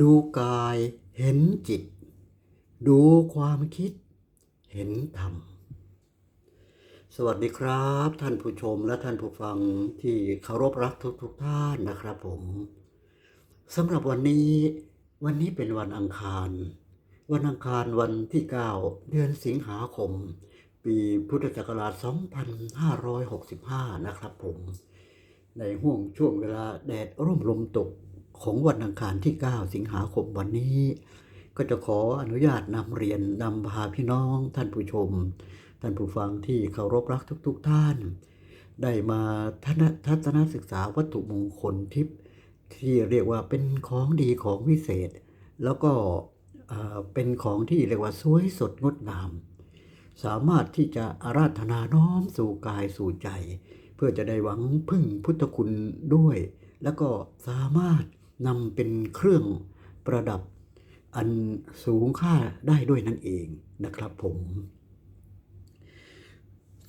ดูกายเห็นจิต ดูความคิด เห็นธรรม สวัสดีครับ ท่านผู้ชมและท่านผู้ฟังที่เคารพรักทุกทุกท่านนะครับผมสำหรับวันนี้วันนี้เป็นวันอังคาร วันอังคารวันที่ 9 เดือนสิงหาคม ปีพุทธศักราช 2565 นะครับผม ในห่วงช่วงเวลาแดดร่มลมตก ของวันอังคารที่ 9 สิงหาคมวันนี้ ก็จะขออนุญาตนำเรียนนำพาพี่น้องท่านผู้ชม ท่านผู้ฟังที่เคารพรักทุก ๆ ท่าน ได้มาทัศนศึกษาวัตถุมงคลทิพย์ที่เรียกว่าเป็นของดีของวิเศษ แล้วก็เอ่อเป็นของที่เรียกว่าสวยสดงดงาม สามารถที่จะอาราธนาน้อมสู่กายสู่ใจ เพื่อจะได้หวังพึ่งพุทธคุณด้วย แล้วก็สามารถ นำเป็นเครื่องประดับอันสูงค่าได้ด้วยนั่นเองนะครับผม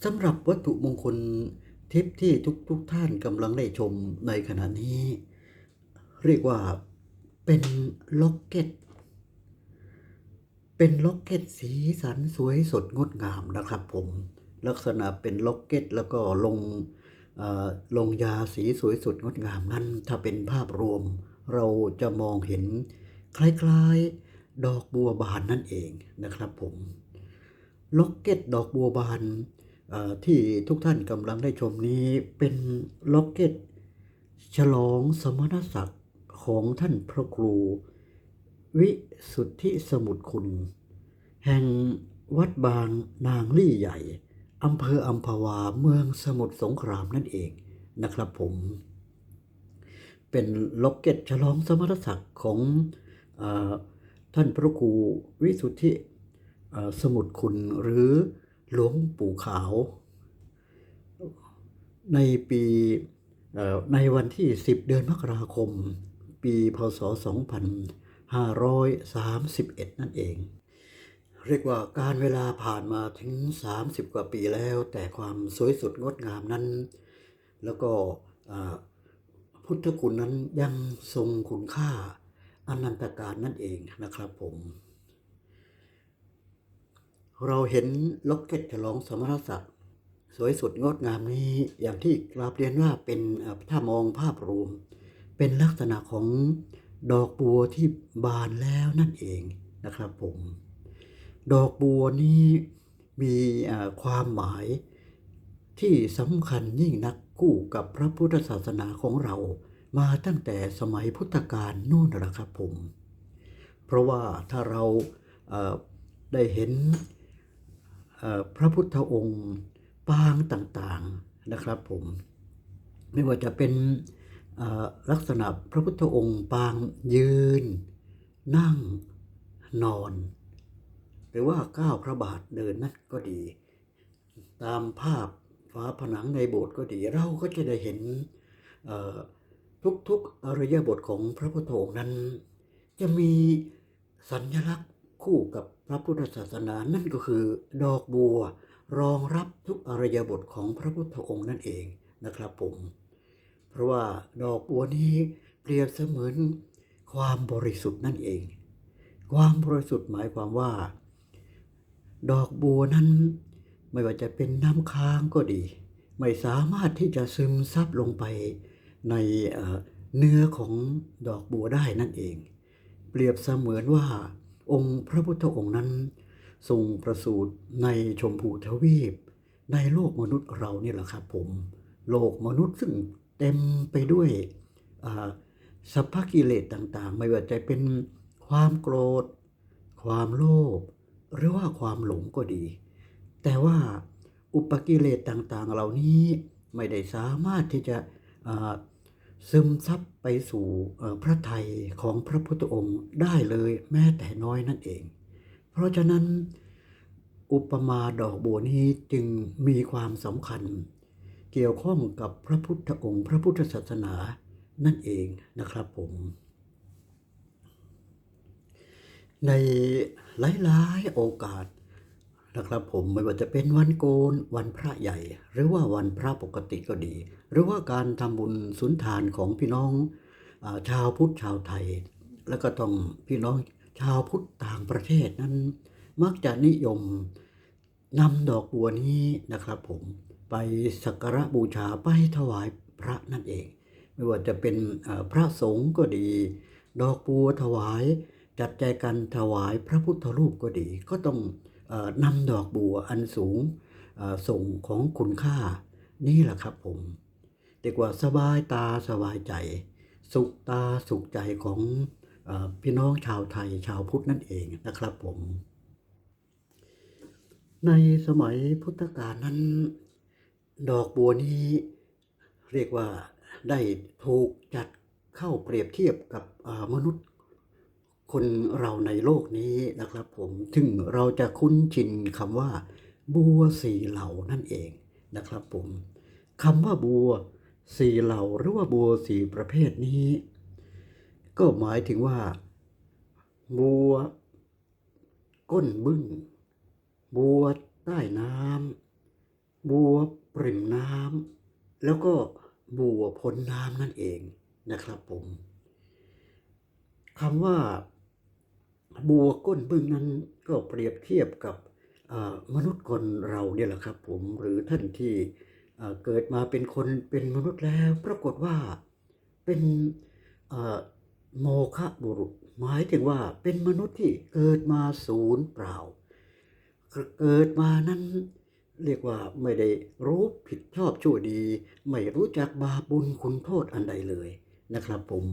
สำหรับวัตถุมงคลทิพที่ทุกๆทท่านกำลังได้ชมในขณะนี้ เรียกว่าเป็นล็อกเก็ต เป็นล็อกเก็ตสีสันสวยสดงดงามนะครับผมลักษณะเป็นล็อกเก็ตแล้วก็ลงอ่อลงยาสีสวยสดงดงามนั้น ถ้าเป็นภาพรวม เราจะมองเห็นคล้ายๆดอกบัวบานนั่นเองนะครับผมล็อกเก็ตดอกบัวบานที่ทุกท่านกำลังได้ชมนี้เป็นล็อกเก็ตฉลองสมณศักดิ์ของท่านพระครู วิสุทธิสมุทรคุณ แห่งวัดบางนางลี่ใหญ่อำเภออัมพวาเมืองสมุทรสงครามนั่นเองนะครับผม เป็นล็อกเก็ตฉลองสมณศักดิ์ของอท่านพระครูวิสุทธิสมุทรคุณหรือหลวงปู่ขาว ในปีในวันที่ 10 เดือนมกราคม ปีพศ 2531 นั่นเอง เรียกว่าการเวลาผ่านมาถึง 30 กว่าปีแล้ว แต่ความสวยสดงดงามนั้น แล้วก็ พุทธคุณนั้นยังทรงคุณค่าอนันตการนั่นเองนะครับผม เราเห็นล็อกเก็ตฉลองสมรศักดิ์สวยสดงดงามนี้อย่างที่กราบเรียนว่าเป็นเอ่อถ้ามองภาพรวม เป็นลักษณะของดอกบัวที่บานแล้วนั่นเองนะครับผม ดอกบัวนี้มีความหมายที่สำคัญยิ่งนัก คู่กับพระพุทธศาสนาของเรา มาตั้งแต่สมัยพุทธกาลนู่นแหละครับผม เพราะว่าถ้าเราเได้เห็นพระพุทธองค์ปางต่างๆนะครับผม ไม่ว่าจะเป็นลักษณะพระพุทธองค์ปางยืน นั่งนอน หรือว่าก้าวพระบาทเดินนั่นก็ดี ตามภาพ ฝาผนังในโบสถ์ก็ดี เราก็จะได้เห็นทุกๆอริยบทของพระพุทธองค์นั้น จะมีสัญลักษณ์คู่กับพระพุทธศาสนานั่นก็คือ ดอกบัวรองรับทุกอริยบทของพระพุทธองค์นั่นเองนะครับผม เพราะว่าดอกบัวนี้เปรียบเสมือนความบริสุทธิ์นั่นเอง ความบริสุทธิ์หมายความว่า ดอกบัวนั้น ไม่ว่าจะเป็นน้ำค้างก็ดี ไม่สามารถที่จะซึมซับลงไปในเนื้อของดอกบัวได้นั่นเอง เปรียบเสมือนว่าองค์พระพุทธองค์นั้น ทรงประสูติในชมพูทวีป ในโลกมนุษย์เราเนี่ยแหละครับผม โลกมนุษย์ซึ่งเต็มไปด้วยอ่าสัพพกิเลสต่างๆ ไม่ว่าจะเป็นความโกรธ ความโลภหรือว่าความหลงก็ดี แต่ว่าอุปกิเลสต่างๆ เหล่านี้ไม่ได้สามารถที่จะซึมซับไปสู่พระทัยของพระพุทธองค์ได้เลยแม้แต่น้อยนั่นเอง เพราะฉะนั้นอุปมาดอกบัวนี้จึงมีความสำคัญ เกี่ยวข้องกับพระพุทธองค์ พระพุทธศาสนานั่นเองนะครับผม ในหลายๆโอกาส นะครับผมไม่ว่าจะเป็นวันโกนวันพระใหญ่ หรือว่าวันพระปกติก็ดี หรือว่าการทำบุญสุนทานของพี่น้องชาวพุทธชาวไทย แล้วก็ต้องพี่น้องชาวพุทธต่างประเทศนั้น มักจะนิยมนำดอกบัวนี้นะครับผมไปสักการะบูชาไปถวายพระนั่นเอง ไม่ว่าจะเป็นพระสงฆ์ก็ดี ดอกบัวถวาย จัดแจกันถวายพระพุทธรูปก็ดีก็ต้อง นำดอกบัวอันสูงส่งของคุณค่า นี่แหละครับผมเรียกว่าสบายตาสบายใจ สุขตาสุขใจของอพี่น้องชาวไทยชาวพุทธนั่นเองนะครับผม ในสมัยพุทธกาลนั้น ดอกบัวนี้เรียกว่าได้ถูกจัดเข้าเปรียบเทียบกับมนุษย์ คนเราในโลกนี้นะครับผมถึงเราจะคุ้นชินคำว่า บัวสีเหล่านั่นเองนะครับผมคำว่าบัวสีเหล่าหรือว่าบัวสีประเภทนี้ ก็หมายถึงว่า บัว ก้นบึ้งบัวใต้น้ำบัวปริ่มน้ำแล้วก็บัวพ้นน้ำนั่นเองนะครับผมคำว่า บัวก้นบึ้งนั้นก็เปรียบเทียบกับมนุษย์คนเราเนี่ยแหละครับ ผมหรือท่านที่เกิดมาเป็นคนเป็นมนุษย์แล้ว ปรากฏว่าเป็นโมฆะบุรุษ หมายถึงว่าเป็นมนุษย์ที่เกิดมาศูนย์เปล่า เกิดมานั้นเรียกว่าไม่ได้รู้ผิดชอบชั่วดี ไม่รู้จักบาปบุญคุณโทษอันใดเลยนะครับผม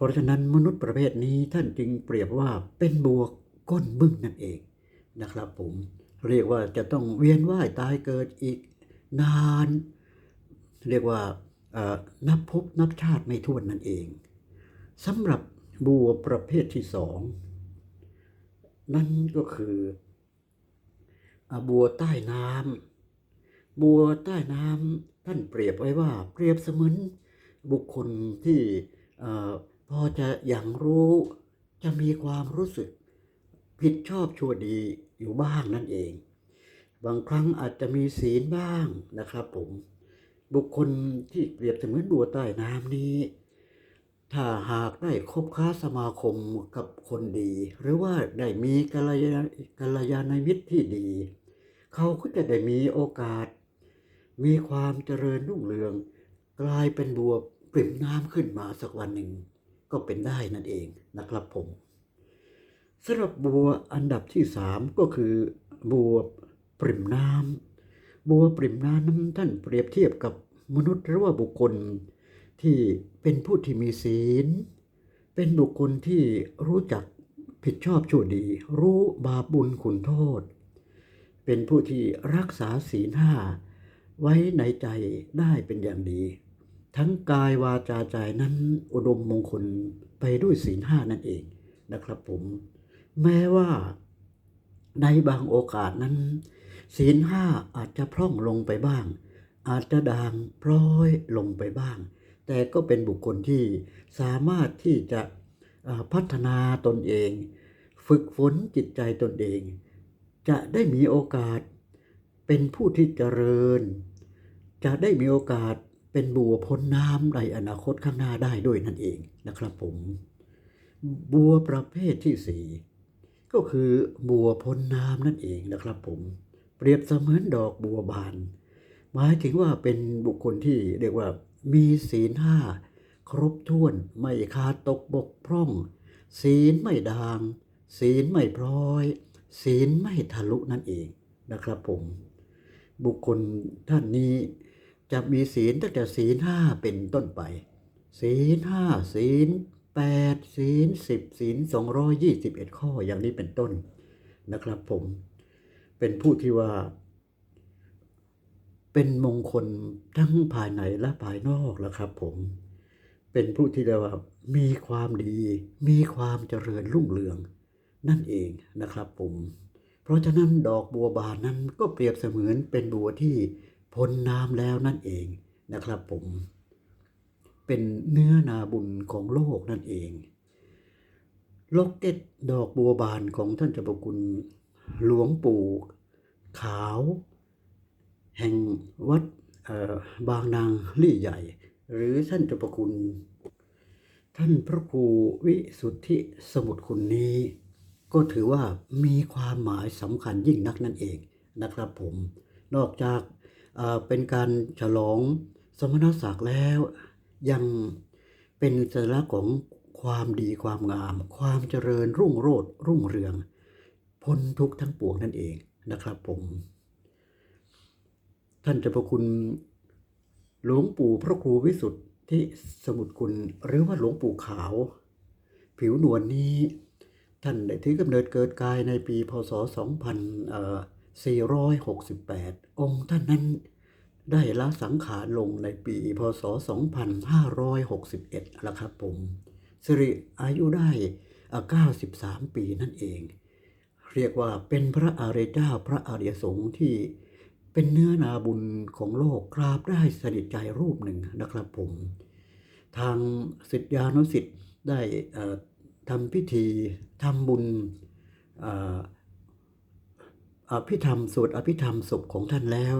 เพราะฉะนั้นมนุษย์ประเภทนี้ท่านจึงเปรียบว่าเป็นบวกก้นบึ้งนั่นเองนะครับผมเรียกว่าจะต้องเวียนว่ายตายเกิดอีกนาน เรียกว่านับภพนับชาติไม่ถ้วนนั่นเองสำหรับบัวประเภทที่สองนั่นก็คือบัวใต้น้ำบัวใต้น้ำท่านเปรียบไว้ว่า เปรียบเสมือนบุคคลที่เพอจะอย่างรู้จะมีความรู้สึก ผิดชอบชั่วดีอยู่บ้างนั่นเอง บางครั้งอาจจะมีศีลบ้างนะครับผม บุคคลที่เปรียบเสมือนบัวใต้น้ำนี้ ถ้าหากได้คบค้าสมาคมกับคนดี หรือว่าได้มีกัลยาณกัลยาณมิตรที่ดี เขาก็จะได้มีโอกาส มีความเจริญรุ่งเรือง กลายเป็นบัวปริ่มน้ำขึ้นมาสักวันหนึ่ง ก็เป็นได้นั่นเองนะครับผมสำหรับบัวอันดับที่สามก็คือบัวปริ่มน้ำบัวปริ่มน้ำนั้นท่านเปรียบเทียบกับมนุษย์หรือว่าบุคคลที่เป็นผู้ที่มีศีล เป็นบุคคลที่รู้จักผิดชอบชั่วดี รู้บาปบุญคุณโทษ เป็นผู้ที่รักษาศีลห้าไว้ในใจได้เป็นอย่างดี ทั้งกายวาจาใจนั้นอุดมมงคลไปด้วยศีลห้านั่นเองนะครับผมแม้ว่าในบางโอกาสนั้น ศีลห้าอาจจะพร่องลงไปบ้าง อาจจะด่างพร้อยลงไปบ้าง แต่ก็เป็นบุคคลที่สามารถที่จะพัฒนาตนเอง ฝึกฝนจิตใจตนเอง จะได้มีโอกาสเป็นผู้ที่เจริญ จะได้มีโอกาส เป็นบัวพ้นน้ำในอนาคตข้างหน้าได้ด้วยนั่นเองนะครับผม บัวประเภทที่สี่ก็คือบัวพ้นน้ำนั่นเองนะครับผม เปรียบเสมือนดอกบัวบาน หมายถึงว่าเป็นบุคคลที่เรียกว่ามีศีลห้าครบถ้วนไม่ขาดตกบกพร่อง ศีลไม่ดาง ศีลไม่พร้อย ศีลไม่ทะลุนั่นเองนะครับผม บุคคลท่านนี้ จะมีศีลตั้งแต่ศีลห้าเป็นต้นไป ศีลห้าศีลแปดศีลสิบศีลสองร้อยยี่สิบเอ็ดข้ออย่างนี้เป็นต้นนะครับผมเป็นผู้ที่ว่า เป็นมงคลทั้งภายในและภายนอกแล้วครับผม เป็นผู้ที่เรียกว่า มีความดี มีความเจริญรุ่งเรือง นั่นเองนะครับผม เพราะฉะนั้นดอกบัวบานนั้นก็เปรียบเสมือนเป็นบัวที่ พ้นน้ำแล้วนั่นเองนะครับผม เป็นเนื้อนาบุญของโลกนั่นเองโลกเก็ตดอกบัวบานของท่านเจ้าพระคุณหลวงปู่ขาว แห่งวัดบางนางลี่ใหญ่ หรือท่านเจ้าพระคุณ ท่านพระครูวิสุทธิสมุทรคุณนี้ ก็ถือว่ามีความหมายสำคัญยิ่งนักนั่นเองนะครับผม นอกจาก เป็นการฉลองสมณศักดิ์แล้ว ยังเป็นสัญลักษณ์ของความดีความงาม ความเจริญรุ่งโรจน์รุ่งเรือง พ้นทุกทั้งปวงนั่นเองนะครับผม ท่านเจ้าพระคุณหลวงปู่พระครูวิสุทธิสมุทรคุณหรือว่าหลวงปู่ขาว ผิวนวลนี้ ท่านได้ถือกำเนิดเกิดกายในปีพศ 468 องค์ท่านนั้นได้ละสังขารลงในปีพศ 2561แล้วครับผมสิริอายุได้ 93 ปีนั่นเอง เรียกว่าเป็นพระอาริยเจ้าพระอาริยสงฆ์ที่เป็นเนื้อนาบุญของโลกกราบได้สนิทใจรูปหนึ่งนะครับผม ทางสิทธานุสิทธิ์ได้ทำพิธีทำบุญ อภิธรรมสวดอภิธรรมศพของท่านแล้ว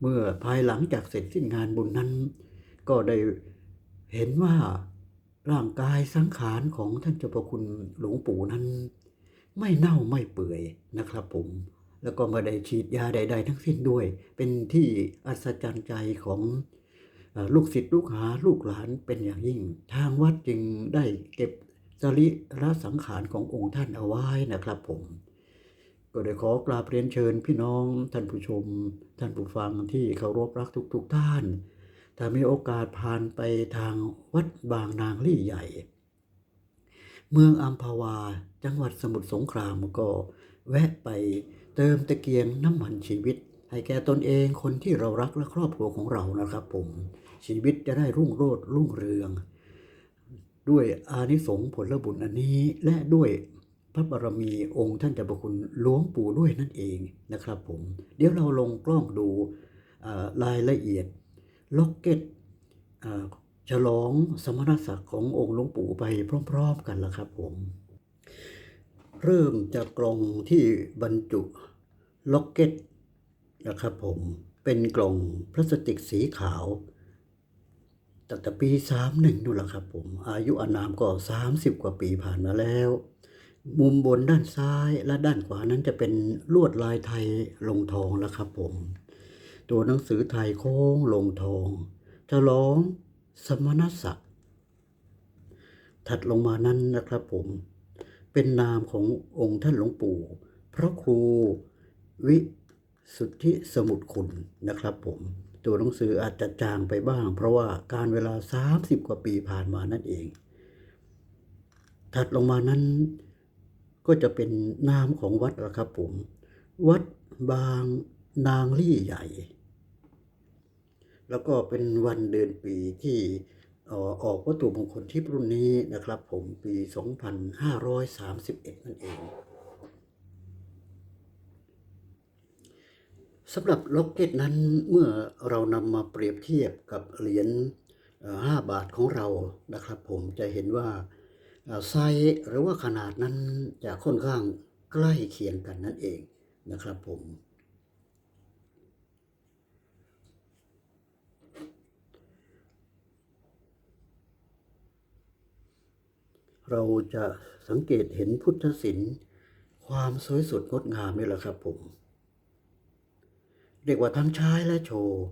เมื่อภายหลังจากเสร็จสิ้นงานบุญนั้น ก็ได้เห็นว่าร่างกายสังขารของท่านเจ้าพระคุณหลวงปู่นั้น ไม่เน่าไม่เปื่อยนะครับผม แล้วก็ไม่ได้ฉีดยาใด ๆ ทั้งสิ้นด้วย เป็นที่อัศจรรย์ใจของอลูกศิษย์ลูกหาลูกหลานเป็นอย่างยิ่ง ทางวัดจึงได้เก็บสรีระสังขารขององค์ท่านเอาไว้นะครับผม ก็ได้ขอกราบเรียนเชิญพี่น้องท่านผู้ชม ท่านผู้ฟังที่เคารพรักทุกๆท่าน ถ้ามีโอกาสผ่านไปทางวัดบางนางลี่ใหญ่ เมืองอัมพวาจังหวัดสมุทรสงครามก็แวะไปเติมตะเกียงน้ำมันชีวิต ให้แก่ตนเองคนที่เรารักและครอบครัวของเรานะครับผมชีวิตจะได้รุ่งโรจน์รุ่งเรือง ด้วยอานิสงส์ผลบุญอันนี้และด้วย พระบารมีองค์ท่านเจ้าประคุณหลวงปู่ด้วยนั่นเองนะครับผม เดี๋ยวเราลงกล้องดูรายละเอียดล็อกเก็ตฉลองสมณศักดิ์ขององค์หลวงปู่ไปพร้อมๆกันละครับผม เริ่มจากกล่องที่บรรจุล็อกเก็ตนะครับผมเป็นกล่องพลาสติกสีขาวตั้งแต่ปี 31นู่นแหละครับผม อายุอานามก็ 30 กว่าปีผ่านมาแล้ว มุมบนด้านซ้ายและด้านขวานั้นจะเป็นลวดลายไทยลงทองแล้วครับผม ตัวหนังสือไทยโค้งลงทองฉลองสมณศักดิ์ถัดลงมานั้นนะครับผม เป็นนามขององค์ท่านหลวงปู่พระครูวิสุทธิสมุทรคุณนะครับผม ตัวหนังสืออาจจะจางไปบ้าง เพราะว่าการเวลา 30 กว่าปีผ่านมานั่นเอง ถัดลงมานั้น ก็จะเป็นนามของวัดละครับผม วัดบางนางลี่ใหญ่ แล้วก็เป็นวันเดือนปีที่ออกวัตถุมงคลที่รุ่นนี้นะครับผมปี 2531 นั่นเองสำหรับล็อกเก็ตนั้นเมื่อเรานำมาเปรียบเทียบกับเหรียญ5บาทของเรานะครับผมจะเห็นว่า ไซส์หรือว่าขนาดนั้นจะค่อนข้างใกล้เคียงกันนั่นเองนะครับผม เราจะสังเกตเห็นพุทธศิลป์ความสวยสดงดงามนี่แหละครับผมเรียกว่าทั้งใช้และโชว์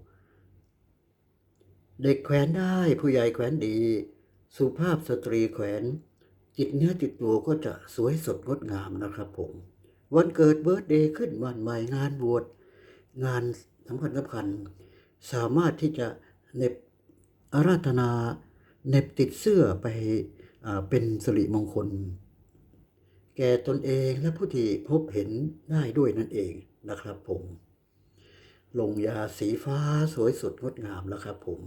เด็กแขวนได้ผู้ใหญ่แขวนดี สุภาพสตรีแขวน จิตเนื้อจิตตัวก็จะสวยสดงดงามนะครับผม วันเกิดเบิร์ตเดย์ขึ้นวันใหม่งานบวชงานสำคัญสำคัญ สามารถที่จะเน็บอาราธนาเน็บติดเสื้อไปอเป็นสิริมงคล แก่ตนเองและผู้ที่พบเห็นได้ด้วยนั่นเองนะครับผม ลงยาสีฟ้าสวยสดงดงามแล้วครับผม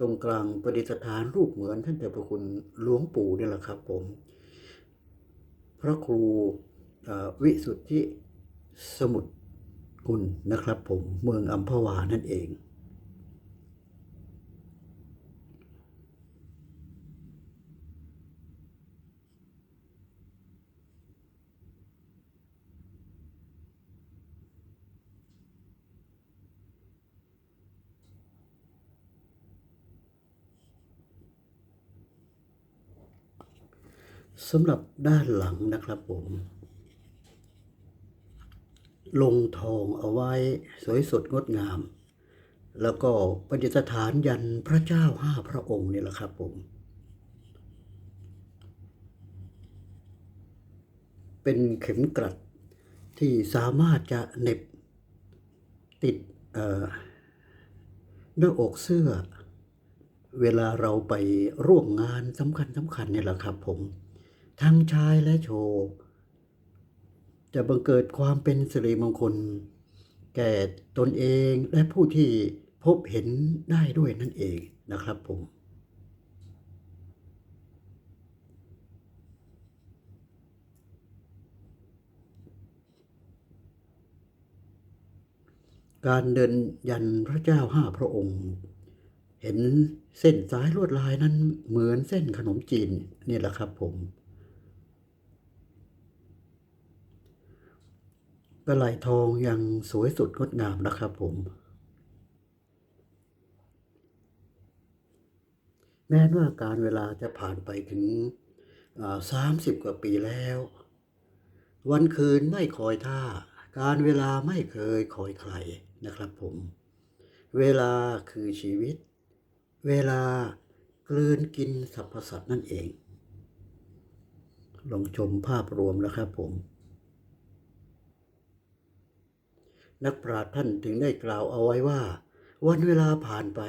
ตรงกลางประดิษฐานรูปเหมือนท่านเจ้าพระคุณหลวงปู่นี่แหละครับผม พระครูวิสุทธิสมุทรคุณนะครับผมเมืองอัมพวานั่นเอง สำหรับด้านหลังนะครับผม ลงทองเอาไว้สวยสดงดงาม แล้วก็ประดิษฐานยันพระเจ้าห้าพระองค์นี่แหละครับผม เป็นเข็มกลัดที่สามารถจะเน็บติดเอ่อหน้าอกเสื้อ เวลาเราไปร่วมงานสำคัญสำคัญเนี่ยแหละครับผม ทั้งชายและโชว์จะบังเกิดความเป็นสิริมงคล แก่ตนเองและผู้ที่พบเห็นได้ด้วยนั่นเองนะครับผมการเดินยันพระเจ้าห้าพระองค์ เห็นเส้นสายลวดลายนั้นเหมือนเส้นขนมจีนนี่แหละครับผม กระไหลทองยังสวยสุดงดงามนะครับผม แม้ว่าการเวลาจะผ่านไปถึงสามสิบกว่าปีแล้ว วันคืนไม่คอยท่า การเวลาไม่เคยคอยใครนะครับผม เวลาคือชีวิต เวลากลืนกินสรรพสัตว์นั่นเอง ลองชมภาพรวมนะครับผม นักปราชญ์ท่านถึงได้กล่าวเอาไว้ว่า วันเวลาผ่านไป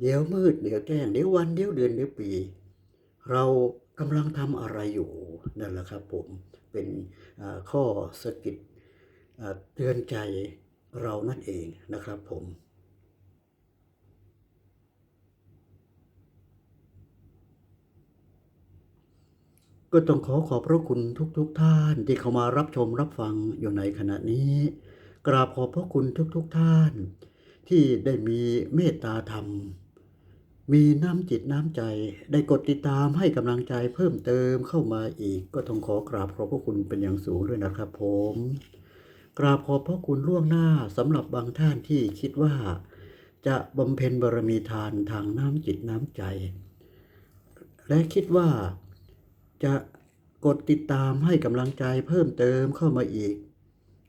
เดี๋ยวมืดเดี๋ยวแจ้งเดี๋ยววันเดี๋ยวเดือนเดี๋ยวปี เรากำลังทำอะไรอยู่นั่นแหละครับผมเป็นข้อสกิดเตือนใจเรานั่นเองนะครับผมก็ต้องขอขอบพระคุณทุกๆทท่านที่เข้ามารับชมรับฟังอยู่ในขณะนี้ กราบขอบพระคุณทุกๆทท่าน ที่ได้มีเมตตาธรรม มีน้ำจิตน้ำใจ ได้กดติดตามให้กำลังใจเพิ่มเติมเข้ามาอีก ก็ต้องขอกราบขอบพระคุณเป็นอย่างสูงด้วยนะครับผม กราบขอบพระคุณล่วงหน้าสำหรับบางท่านที่คิดว่า จะบำเพ็ญบารมีทานทางน้ำจิตน้ำใจ และคิดว่าจะกดติดตามให้กำลังใจเพิ่มเติมเข้ามาอีก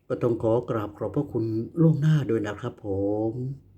ก็ต้องขอกราบขอบพระคุณล่วงหน้าด้วยนะครับผม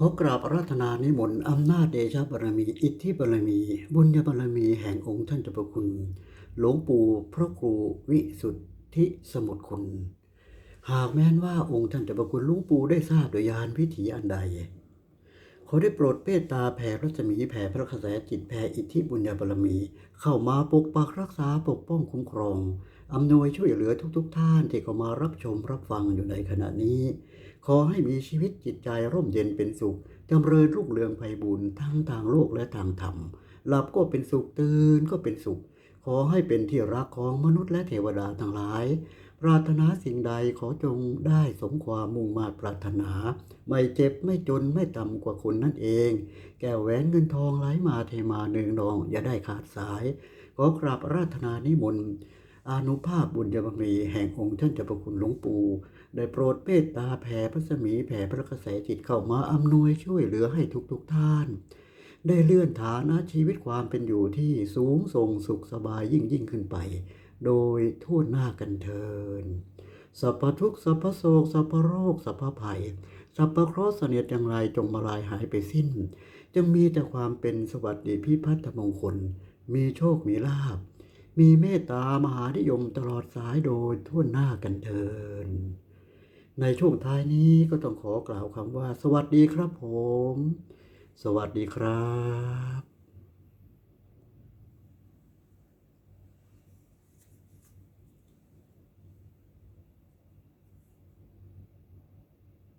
ขอกราบอาราธนานิมนต์อำนาจเดชะบารมี อิทธิบารมี บุญญาบารมีแห่งองค์ท่านเจ้าพระคุณ หลวงปู่พระครูวิสุทธิสมุทรคุณ หากแม้นว่าองค์ท่านเจ้าพระคุณหลวงปู่ได้ทราบโดยยานพิถีอันใด ขอได้โปรดเมตตาแผ่รัศมีแผ่พระกระแสจิตแผ่อิทธิบุญญาบารมี เข้ามาปกปักรักษาปกป้องคุ้มครอง อำนวยช่วยเหลือทุกๆทท่านที่เข้ามารับชมรับฟังอยู่ในขณะนี้ ขอให้มีชีวิตจิตใจร่มเย็นเป็นสุขจำเริญรุ่งเรืองไพบุญทั้งทางโลกและทางธรรม หลับก็เป็นสุขตื่นก็เป็นสุข ขอให้เป็นที่รักของมนุษย์และเทวดาทั้งหลาย ปรารถนาสิ่งใดขอจงได้สมความมุ่งมา่ปรารถนา ไม่เจ็บไม่จนไม่ต่ำกว่าคนนั่นเอง แก้วแหวนเงินทองไหลมาเทมาเนืองนองอย่าได้ขาดสาย ขอกราบราธนานิมนต์ อานุภาพบุญยบารมีแห่งองค์ท่านเจ้าพระคุณหลวงปู่ได้โปรดเมตตาแผ่พระสมีแผ่พระกระแสจิตเข้ามาอำนวยช่วยเหลือให้ทุกๆทท่าน ได้เลื่อนฐานะชีวิตความเป็นอยู่ที่สูงส่งสุขสบายยิ่งยิ่งขึ้นไป โดยทั่วหน้ากันเทินสัพพทุกข์สัพพโศกสัพพโรคสัพพภัยสัพพเคราะห์เสนียดอย่างไรจงมาลายหายไปสิ้น จึงมีแต่ความเป็นสวัสดิพิพัฒนมงคล มีโชคมีลาภ มีเมตตามหานิยมตลอดสายโดยทั่วหน้ากันเทิน ในช่วงท้ายนี้ก็ต้องขอกล่าวคำว่า สวัสดีครับผม สวัสดีครับ